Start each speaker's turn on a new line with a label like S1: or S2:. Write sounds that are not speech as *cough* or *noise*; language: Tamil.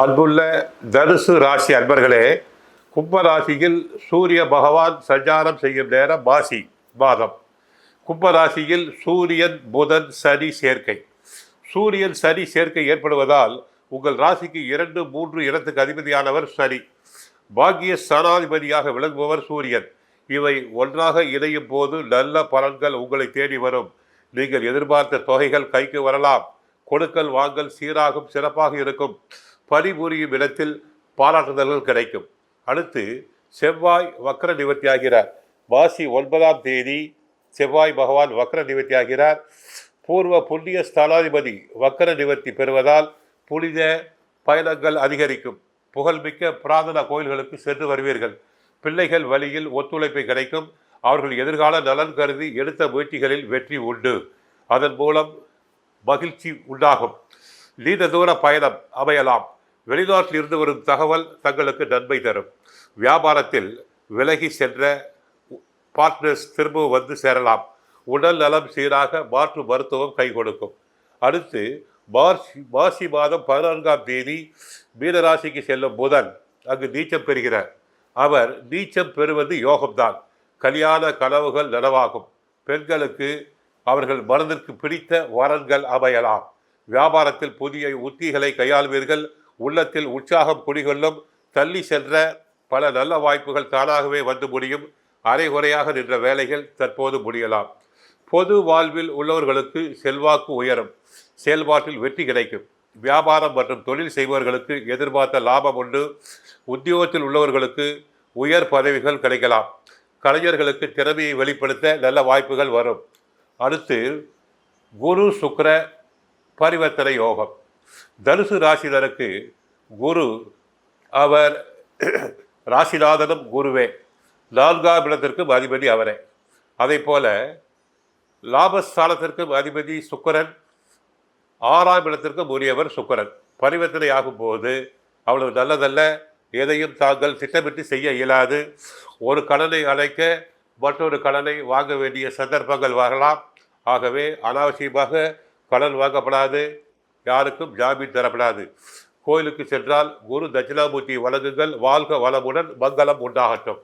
S1: அன்புள்ள தனுசு ராசி அன்பர்களே கும்பராசியில் சூரிய பகவான் சஞ்சாரம் செய்யும் நேரம் மாசி மாதம். கும்பராசியில் சூரியன் புதன் சனி சேர்க்கை. சூரியன் சனி சேர்க்கை ஏற்படுவதால் உங்கள் ராசிக்கு இரண்டு மூன்று இடத்துக்கு அதிபதியானவர் சனி. பாக்கிய சனாதிபதியாக விளங்குபவர் சூரியன். இவை ஒன்றாக இணையும் போது நல்ல பலன்கள் உங்களை தேடி வரும். நீங்கள் எதிர்பார்த்த தொகைகள் கைக்கு வரலாம். கொடுக்கல் வாங்கல் சீராகும் சிறப்பாக இருக்கும். பணிபுரியும் இடத்தில் பாராட்டுதல்கள் கிடைக்கும். அடுத்து செவ்வாய் வக்ர நிவர்த்தி ஆகிறார் மாசி ஒன்பதாம் தேதி செவ்வாய் பகவான் வக்ர நிவர்த்தி ஆகிறார் பூர்வ புண்ணிய ஸ்தானாதிபதி வக்கர நிவர்த்தி பெறுவதால் புனித பயணங்கள் அதிகரிக்கும். புகழ்மிக்க பிரார்த்தனா கோயில்களுக்கு சென்று வருவீர்கள். பிள்ளைகள் வழியில் ஒத்துழைப்பு கிடைக்கும். அவர்கள் எதிர்கால நலன் கருதி எடுத்த முயற்சிகளில் வெற்றி உண்டு. அதன் மூலம் மகிழ்ச்சி உண்டாகும். நீண்ட தூர பயணம் அமையலாம். வெளிநாட்டில் இருந்து வரும் தகவல் தங்களுக்கு நன்மை தரும். வியாபாரத்தில் விலகி சென்ற பார்ட்னர்ஸ் திரும்பவும் வந்து சேரலாம். உடல் நலம் சீராக மாற்று மருத்துவம் கை கொடுக்கும். அடுத்து மார்ச் மாசி மாதம் பதினான்காம் தேதி மீனராசிக்கு செல்லும் புதன் அங்கு நீச்சம் பெறுகிறார். அவர் நீச்சம் பெறுவது யோகம்தான். கல்யாண கனவுகள் நனவாகும். பெண்களுக்கு அவர்கள் மனதிற்கு பிடித்த வரன்கள் அமையலாம். வியாபாரத்தில் புதிய உத்திகளை கையாள்வீர்கள். உள்ளத்தில் உற்சாகம் குடிகொள்ளும் தள்ளி சென்ற பல நல்ல வாய்ப்புகள் தானாகவே வந்து முடியும். அரைகுறையாக நின்ற வேலைகள் தற்போது முடியலாம். பொது வாழ்வில் உள்ளவர்களுக்கு செல்வாக்கு உயரும். செயல்பாட்டில் வெற்றி கிடைக்கும். வியாபாரம் மற்றும் தொழில் செய்பவர்களுக்கு எதிர்பார்த்த லாபம் உண்டு. உத்தியோகத்தில் உள்ளவர்களுக்கு உயர் பதவிகள் கிடைக்கலாம். கலைஞர்களுக்கு திறமையை வெளிப்படுத்த நல்ல வாய்ப்புகள் வரும். அடுத்து குரு சுக்கர பரிவர்த்தனை யோகம். தனுசு ராசிதருக்கு குரு அவர் *clears throat* ராசிநாதனும் குருவே. நான்காம் இடத்திற்கும் அதிபதி அவரே. அதே போல லாபஸ்தானத்திற்கும் அதிபதி சுக்கரன். ஆறாம் இடத்திற்கும் உரியவர் சுக்கரன். பரிவர்த்தனை ஆகும்போது அவ்வளவு நல்லதல்ல. எதையும் தாங்கள் திட்டமிட்டு செய்ய இயலாது. ஒரு கடனை அழைக்க மற்றொரு கடனை வாங்க வேண்டிய சந்தர்ப்பங்கள் வரலாம். ஆகவே அனாவசியமாக கடன் வாங்கப்படாது. யாருக்கும் ஜாமீன் தரப்படாது. கோயிலுக்கு சென்றால் குரு தட்சிணாமூர்த்தி வழங்குங்கள் வாழ்க வளமுடன் மங்களம் உண்டாகட்டும்.